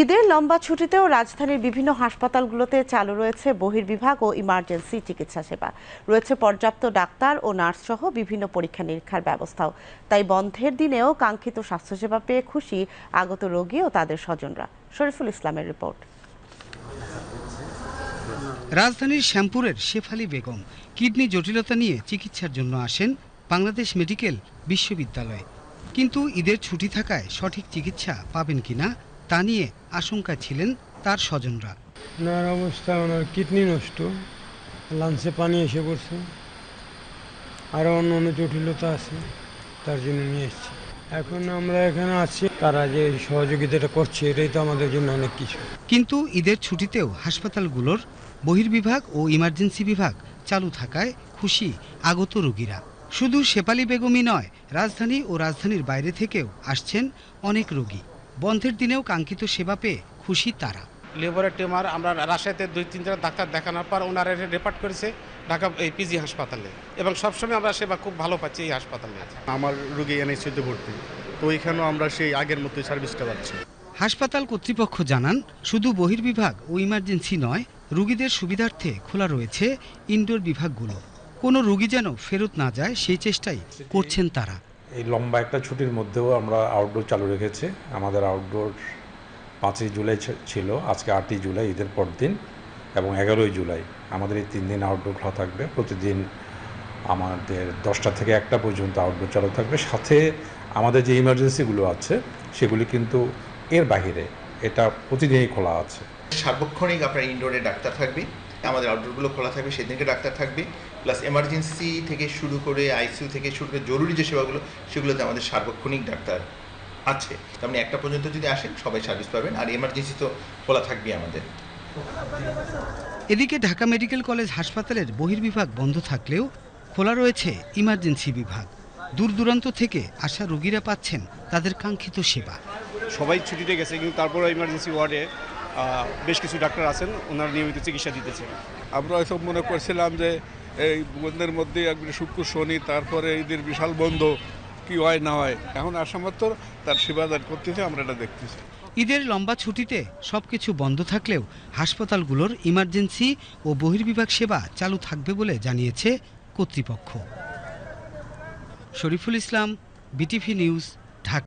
ঈদের লম্বা ছুটিতেও রাজধানীর বিভিন্ন হাসপাতালগুলোতে চালু রয়েছে বহির্বিভাগ ও ইমার্জেন্সি চিকিৎসা সেবা। রয়েছে পর্যাপ্ত ডাক্তার ও নার্স সহ বিভিন্ন পরীক্ষা নিরীক্ষার ব্যবস্থাও। তাই বন্ধের দিনেও কাঙ্ক্ষিত স্বাস্থ্যসেবা পেয়ে খুশি আগত রোগী ও তাদের স্বজনরা। শরীফুল ইসলামের রিপোর্ট। রাজধানীর শ্যামপুরের শেফালি বেগম কিডনি জটিলতা নিয়ে চিকিৎসার জন্য আসেন বাংলাদেশ মেডিকেল বিশ্ববিদ্যালয়ে। কিন্তু ঈদের ছুটি থাকায় সঠিক চিকিৎসা পাবেন কিনা তা নিয়ে আশঙ্কায় ছিলেন তার স্বজনরা। ওনার অবস্থা ওনার কিডনি নষ্ট লাঞ্চে পানি এসে পড়ছে আরও অন্য অন্য জটিলতা আছে তার জন্য নিয়ে এসেছি। এখন আমরা এখানে আছি তারা যে সহযোগিতাটা করছে এটাই তো আমাদের জন্য অনেক কিছু। কিন্তু ঈদের ছুটিতেও হাসপাতালগুলোর বহির্বিভাগ ও ইমার্জেন্সি বিভাগ চালু থাকায় খুশি আগত রোগীরা। শুধু শেপালি বেগমই নয় রাজধানী ও রাজধানীর বাইরে থেকেও আসছেন অনেক রোগী। বন্ধের দিনেও কাঙ্ক্ষিত সেবা পেয়ে খুশি তারা। লিভারের টিউমার আমরা রাজশাহীতে দুই তিনজন ডাক্তার দেখানোর পর ওনারা রেপার্ট করেছে ঢাকা এই পিজি হাসপাতালে। এবং সবসময় আমরা সেবা খুব ভালো পাচ্ছি এই হাসপাতালে। আমার রোগী এনএসিতে ভর্তি। তো ওইখানেও আমরা সেই আগের মতোই সার্ভিসটা পাচ্ছি। হাসপাতাল কর্তৃপক্ষ জানান শুধু বহির্বিভাগ ও ইমার্জেন্সি নয় রুগীদের সুবিধার্থে খোলা রয়েছে ইনডোর বিভাগগুলো। কোনো রুগী যেন ফেরত না যায় সেই চেষ্টাই করছেন তারা। এই লম্বা একটা ছুটির মধ্যেও আমরা আউটডোর চালু রেখেছি। আমাদের আউটডোর পাঁচই জুলাই ছিল, আজকে আটই জুলাই, ঈদের পর দিন এবং এগারোই জুলাই। আমাদের এই তিন দিন আউটডোর খোলা থাকবে। প্রতিদিন আমাদের দশটা থেকে একটা পর্যন্ত আউটডোর চালু থাকবে। সাথে আমাদের যে ইমার্জেন্সিগুলো আছে, সেগুলি কিন্তু এর বাইরে এটা প্রতিদিনই খোলা আছে। সার্বক্ষণিক আপনার ইনডোরে ডাক্তার থাকবে আমাদের আউটডোরগুলো খোলা থাকবে সেদিনকে ডাক্তার থাকবে প্লাস এমার্জেন্সি থেকে শুরু করে আইসিইউ থেকে শুরু করে জরুরি যে সেবাগুলো সেগুলোতে আমাদের সার্বক্ষণিক ডাক্তার আছে। তার মানে একটা পর্যন্ত যদি আসেন সবাই সার্ভিস পাবেন আর এমার্জেন্সি তো খোলা থাকবে আমাদের। এদিকে ঢাকা মেডিকেল কলেজ হাসপাতালের বহির্বিভাগ বন্ধ থাকলেও খোলা রয়েছে ইমার্জেন্সি বিভাগ। দূর দূরান্ত থেকে আসা রোগীরা পাচ্ছেন তাদের কাঙ্ক্ষিত সেবা। সবাই ছুটিতে গেছে কিন্তু তারপরে ইমার্জেন্সি ওয়ার্ডে বেশ কিছু ডাক্তার আছেন ওনারা নিয়মিত চিকিৎসা দিতেছে। আমরা এসব মনে করছিলাম যে এই বন্ধের মধ্যে একবারে শুক্র শনি তারপরে ঈদের বিশাল বন্ধ কি হয় না হয়। এখন আসামাত্র তার সেবাদান করতেছে আমরা এটা দেখতেছি। ঈদের লম্বা ছুটিতে সব কিছু বন্ধ থাকলেও হাসপাতালগুলোর ইমার্জেন্সি ও বহির্বিভাগ সেবা চালু থাকবে বলে জানিয়েছে কর্তৃপক্ষ। Shariful Islam BTV news